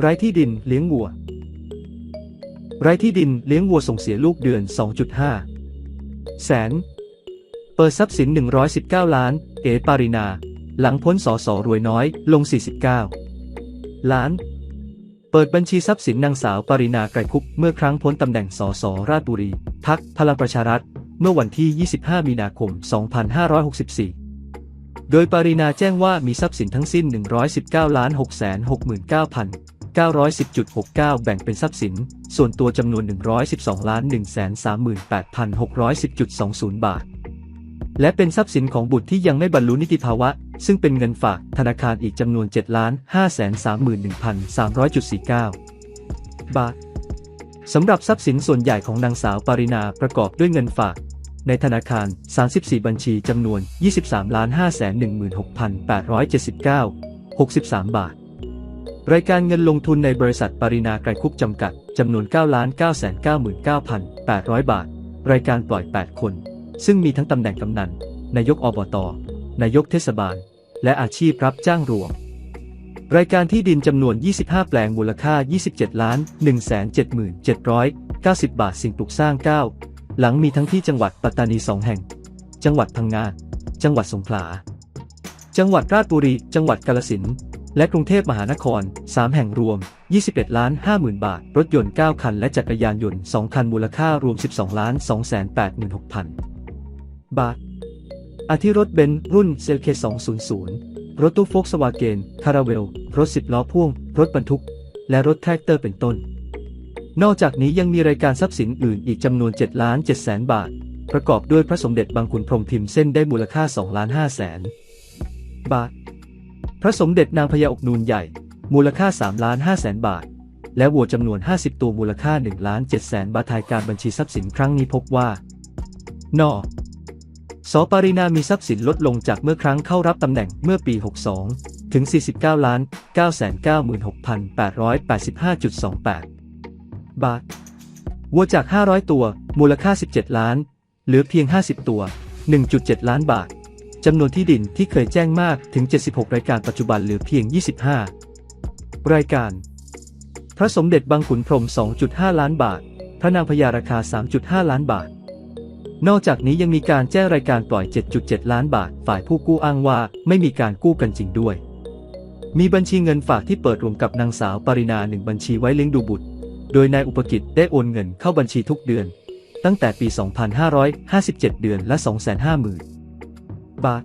ไร้ที่ดินเลี้ยงวัว ไร้ที่ดินเลี้ยงวัวส่งเสียลูกเดือน 2.5 แสน เปิดทรัพย์สิน 119 ล้าน เอปารินา หลังพ้นสอสอรวยน้อยลง 49 ล้าน เปิดบัญชีทรัพย์สินนางสาวปารินาไกรคุปเมื่อครั้งพ้นตำแหน่งสอสอราชบุรี พักพลังประชารัฐ เมื่อวันที่ 25 มีนาคม 2564โดยปารินาแจ้งว่ามีทรัพย์สินทั้งสิ้น 119 ล้าน 910.69 แบ่งเป็นทรัพย์สิน ส่วนตัวจำนวน 112ล้าน138,610.20 บาท และเป็นทรัพย์สินของบุตรที่ยังไม่บรรลุนิติภาวะ ซึ่งเป็นเงินฝากธนาคารอีกจำนวน7ล้าน531,300.49 บาทสำหรับทรัพย์สินส่วนใหญ่ของนางสาวปารินาประกอบด้วยเงินฝากในธนาคาร 34 บัญชีจำนวน 23ล้าน516,879 63 บาท รายการเงินลงทุนในบริษัทปรินาไกรคุปจำกัด จำนวน9ล้าน999,800 บาท รายการปล่อย 8 คน ซึ่งมีทั้งตำแหน่งกำนัน นายกอบต นายกเทศบาล และอาชีพรับจ้างรวม รายการที่ดินจำนวน 25 แปลงมูลค่า 27 ล้าน 177,790 บาทสิ่งปลูกสร้าง 9 หลังมีทั้งที่จังหวัดปัตตานี 2 แห่ง จังหวัดพังงา จังหวัดสงขลา จังหวัดราชบุรี จังหวัดกาฬสินธุ์ และกรุงเทพมหานคร 3 แห่งรวม 21 ล้าน 50,000 บาท รถยนต์ 9 คัน และจักรยานยนต์ 2 คัน มูลค่ารวม 12 ล้าน 286,000 บาท อาทิรถเบนซ์รุ่นเซลเค200 รถตู้โฟกสวาเกน คาราเวล รถ 10 ล้อพ่วง รถบรรทุก และรถแทรกเตอร์เป็นต้น นอกจากนี้ยังมีรายการทรัพย์สินอื่นอีกจำนวน 7 ล้าน7แสนบาท ประกอบด้วยพระสมเด็จบางขุนพรหมพิมพ์เส้นได้มูลค่า 2 ล้าน5แสนบาท พระสมเด็จนางพญาอกนูนใหญ่ มูลค่า3ล้าน5แสนบาท และวัวจำนวน 50 ตัวมูลค่า1ล้าน7แสนบาททายการบัญชีทรัพย์สินครั้งนี้พบว่า นอสปารินามีทรัพย์สินลดลงจากเมื่อครั้งเข้ารับตำแหน่งเมื่อปี 62 ถึง 49 ล้าน 996,885.28 บาท วัวจาก 500 ตัว มูลค่า 17 ล้าน เหลือเพียง 50 ตัว 1.7 ล้านบาท จำนวนที่ดินที่เคยแจ้งมากถึง 76 รายการปัจจุบันเหลือเพียง 25 รายการ พระสมเด็จบางขุนพรหม2.5 ล้านบาท พระนางพญาราคา 3.5 ล้านบาท นอกจากนี้ยังมีการแจ้งรายการปล่อย 7.7 ล้านบาท ฝ่ายผู้กู้อ้างว่าไม่มีการกู้กันจริงด้วย มีบัญชีเงินฝากที่เปิดรวมกับนางสาวปรินาหนึ่งบัญชีไว้เลี้ยงดูบุตร โดยนายอุปกิจได้โอนเงินเข้าบัญชีทุกเดือน ตั้งแต่ปี 2557 เดือนละ 250,000 บาท